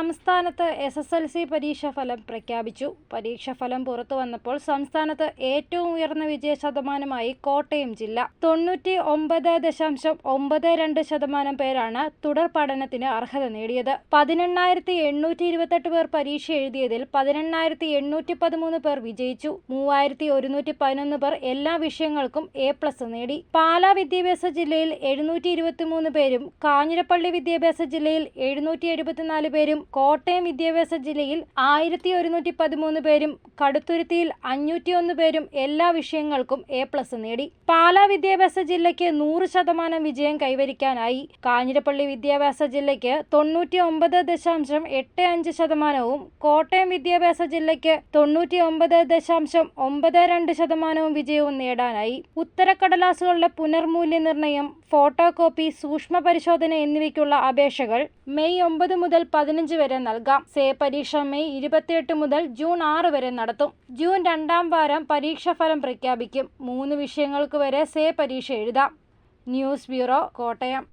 സംസ്ഥാനത്ത് S S L C പരീക്ഷാഫലം പ്രഖ്യാപിച്ചു. പരീക്ഷാഫലം പുറത്തു വന്നപ്പോൾ സംസ്ഥാനത്ത് ഏറ്റവും ഉയർന്ന വിജയ ശതമാനമായി കോട്ടയം ജില്ല. തൊണ്ണൂറ്റി ഒമ്പത് ദശാംശം ഒമ്പത് രണ്ട് ശതമാനം പേരാണ് തുടർ പഠനത്തിന് അർഹത നേടിയത്. പതിനെണ്ണായിരത്തി എണ്ണൂറ്റി ഇരുപത്തെട്ട് പേർ പരീക്ഷ എഴുതിയതിൽ പതിനെണ്ണായിരത്തി എണ്ണൂറ്റി പതിമൂന്ന് പേർ വിജയിച്ചു. മൂവായിരത്തി ഒരുന്നൂറ്റി പതിനൊന്ന് പേർ എല്ലാ വിഷയങ്ങൾക്കും എ പ്ലസ് നേടി. പാലാ വിദ്യാഭ്യാസ ജില്ലയിൽ എഴുന്നൂറ്റി ഇരുപത്തിമൂന്ന് പേരും കാഞ്ഞിരപ്പള്ളി വിദ്യാഭ്യാസ ജില്ലയിൽ എഴുന്നൂറ്റി എഴുപത്തിനാല് പേരും കോട്ടയം വിദ്യാഭ്യാസ ജില്ലയിൽ ആയിരത്തി ഒരുന്നൂറ്റി പതിമൂന്ന് പേരും കടുത്തുരുത്തിയിൽ അഞ്ഞൂറ്റിയൊന്ന് പേരും എല്ലാ വിഷയങ്ങൾക്കും എ പ്ലസ് നേടി. പാലാ വിദ്യാഭ്യാസ ജില്ലയ്ക്ക് നൂറ് ശതമാനം വിജയം കൈവരിക്കാനായി. കാഞ്ഞിരപ്പള്ളി വിദ്യാഭ്യാസ ജില്ലയ്ക്ക് തൊണ്ണൂറ്റി ഒമ്പത് ദശാംശം എട്ട് അഞ്ച് ശതമാനവും കോട്ടയം വിദ്യാഭ്യാസ ജില്ലയ്ക്ക് തൊണ്ണൂറ്റി ഒമ്പത് ദശാംശം ഒമ്പത് രണ്ട് ശതമാനവും വിജയവും നേടാനായി. ഉത്തരക്കടലാസുകളുടെ പുനർമൂല്യനിർണയം ഫോട്ടോ കോപ്പി സൂക്ഷ്മ പരിശോധന എന്നിവയ്ക്കുള്ള അപേക്ഷകൾ മെയ് ഒമ്പത് മുതൽ പതിനഞ്ച് വരെ നൽകാം. സേ പരീക്ഷ മെയ് ഇരുപത്തിയെട്ട് മുതൽ ജൂൺ ആറ് വരെ നടത്തും. ജൂൺ രണ്ടാം വാരം പരീക്ഷാഫലം പ്രഖ്യാപിക്കും. മൂന്ന് വിഷയങ്ങൾക്ക് വരെ സേ പരീക്ഷ എഴുതാം. News bureau Kottayam.